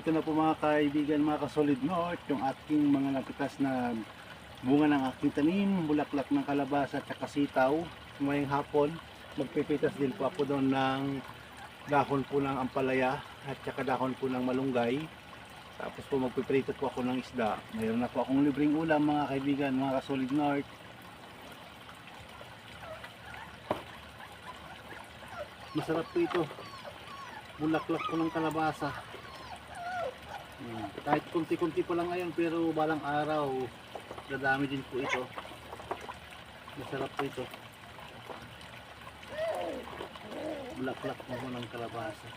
Ito na po mga kaibigan, mga kasolid north, yung aking mga napitas na bunga ng aking tanim, bulaklak ng kalabasa at saka sitaw. Ngayong hapon, magpipitas din po ako doon ng dahon po ng ampalaya at saka dahon po ng malunggay. Tapos po magpiprito po ako ng isda. Mayroon na po akong libreng ulam mga kaibigan, mga kasolid north. Masarap po ito. Bulaklak po ng kalabasa. Hmm, Kahit kunti-kunti po lang ngayon pero balang araw dadami din po ito. Masarap po ito. Bulaklak po ng kalabasa.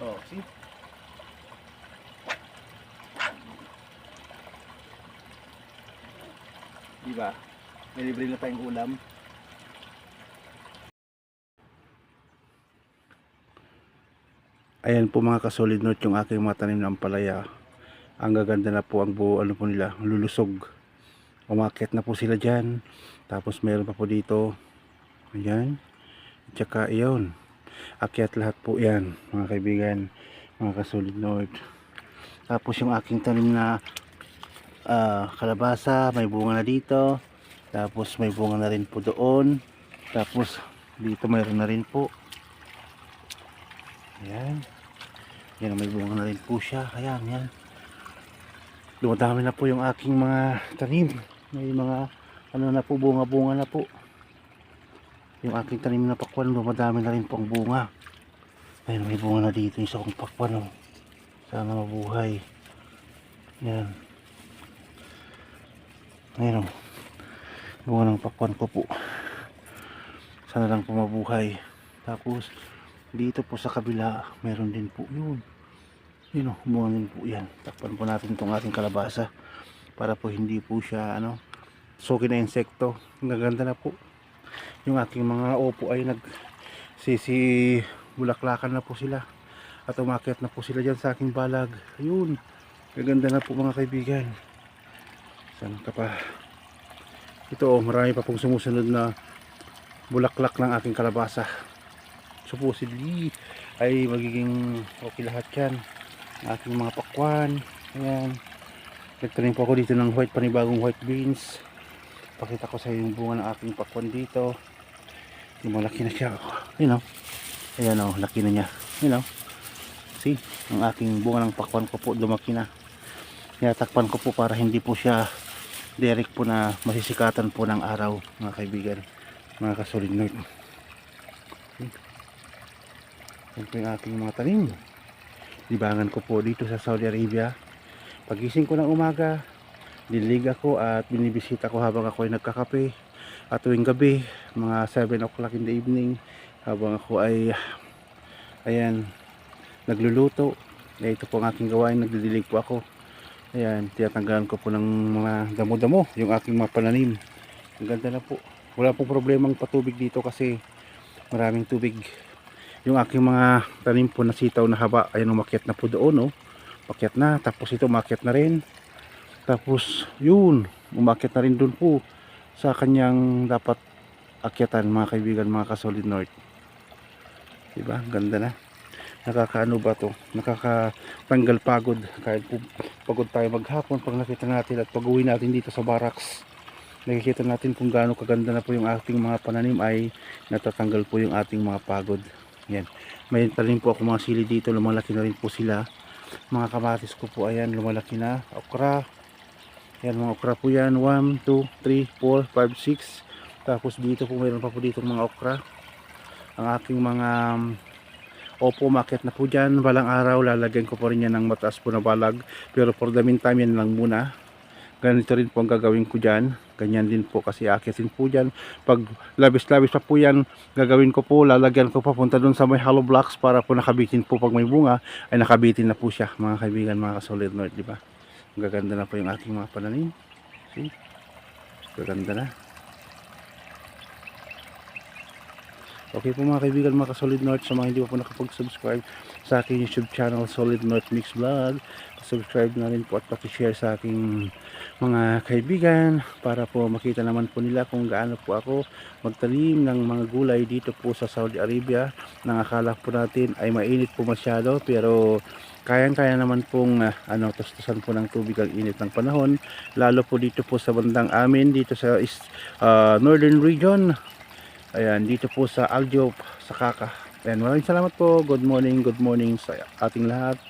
Oh, see? Di ba? May libre na tayong ulam. Ayan po mga kasolid note yung aking mga tanim ng ampalaya. Ang gaganda na po ang buo ano po nila, lulusog. Umakyat na po sila dyan. Tapos meron pa po dito. Ayan. Tsaka iyon. Akyat lahat po yan mga kaibigan. Mga kasolid note. Tapos yung aking tanim na ah, kalabasa, may bunga na dito. Tapos may bunga na rin po doon. Tapos dito mayroon na rin po. Ayan. Yan, may bunga na rin po siya. Ayan, yan. Dumadami na po yung aking mga tanim. May mga ano na po, bunga-bunga na po. Yung aking tanim na pakwan, dumadami na rin po ang bunga. Ayun, may bunga na dito yung isa kong pakwan. Oh. Sana mabuhay. Yan. Ayun. oh. Bunga ng pakwan ko po. Sana lang po mabuhay. Tapos, dito po sa kabila, meron din po yun. Yun o, bunga din po yan. Takpan po natin itong ating kalabasa para po hindi po siya, ano, suki na insekto. Ang gaganda na po. Yung aking mga opo ay nag sisi bulaklakan na po sila. At umakyat na po sila dyan sa aking balag. Ayun. Gaganda na po mga kaibigan. Saan ka pa? Ito oh, marami pa pong sumusunod na bulaklak ng aking kalabasa. Supposedly ay magiging okay lahat yan. Aking mga pakwan ayan. Nagtanim po ako dito ng white panibagong white beans. Pakita ko sa iyo yung bunga ng aking pakwan dito. Yung malaki na siya you know ayan o laki na niya. You know see ang aking bunga ng pakwan ko po lumaki na. Tinatakpan ko po para hindi po siya direct po na masisikatan po ng araw mga kaibigan mga kasolid note yan po yung ating mga tanim. Libangan ko po dito sa Saudi Arabia. Pagising ko ng umaga, dililig ako at binibisita ko habang ako ay nagkakape. At tuwing gabi, mga 7 o'clock in the evening, habang ako ay ayan, nagluluto. Eh, ito po ang aking gawain, nagdidilig po ako. Ayan, tinatanggalan ko po ng mga damo-damo, yung aking mga pananim. Ang ganda na po. Wala pong problemang patubig dito kasi maraming tubig yung aking mga tanim po na sitaw na haba ayun umakyat na po doon oh. umakyat na tapos ito umakyat na rin tapos yun umakyat na rin doon po sa kanyang dapat akyatan mga kaibigan mga kasolid north diba ganda na nakakaano ba to nakakatanggal pagod kahit pagod tayo maghapon pag nakita natin at pag uwi natin dito sa barracks nakikita natin kung gaano kaganda na po yung ating mga pananim ay natatanggal po yung ating mga pagod yan. May talim po ako mga sili dito. Lumalaki na rin po sila. Mga kamatis ko po ayan. Lumalaki na. Okra. Yan mga okra po yan. 1, 2, 3, 4, 5, 6. Tapos dito po mayroon pa po dito mga okra. Ang aking mga opo market na po dyan. Balang araw lalagyan ko po rin yan ng mataas po na balag. Pero for the meantime yan lang muna. Ganito rin po ang gagawin ko dyan. Ganyan din po kasi akitin po dyan. Pag labis-labis pa po yan, gagawin ko po, lalagyan ko papunta dun sa may hollow blocks para po nakabitin po pag may bunga, ay nakabitin na po siya mga kaibigan, mga kasolid north, di ba? Gaganda na po yung aking mga pananim. See? Gaganda na. Okay po mga kaibigan, mga ka-Solid North, sa mga hindi pa po nakapag-subscribe sa aking YouTube channel, Solid North Mix Vlog, subscribe na rin po at pati-share sa aking mga kaibigan para po makita naman po nila kung gaano po ako magtanim ng mga gulay dito po sa Saudi Arabia nang akala po natin ay mainit po masyado pero kayang-kaya naman pong ah, ano, tustusan po ng tubig ang init ng panahon lalo po dito po sa bandang amin dito sa is, ah, northern region ayan dito po sa Aljo sa Kaka Ayan, maraming salamat po. Good morning good morning sa ating lahat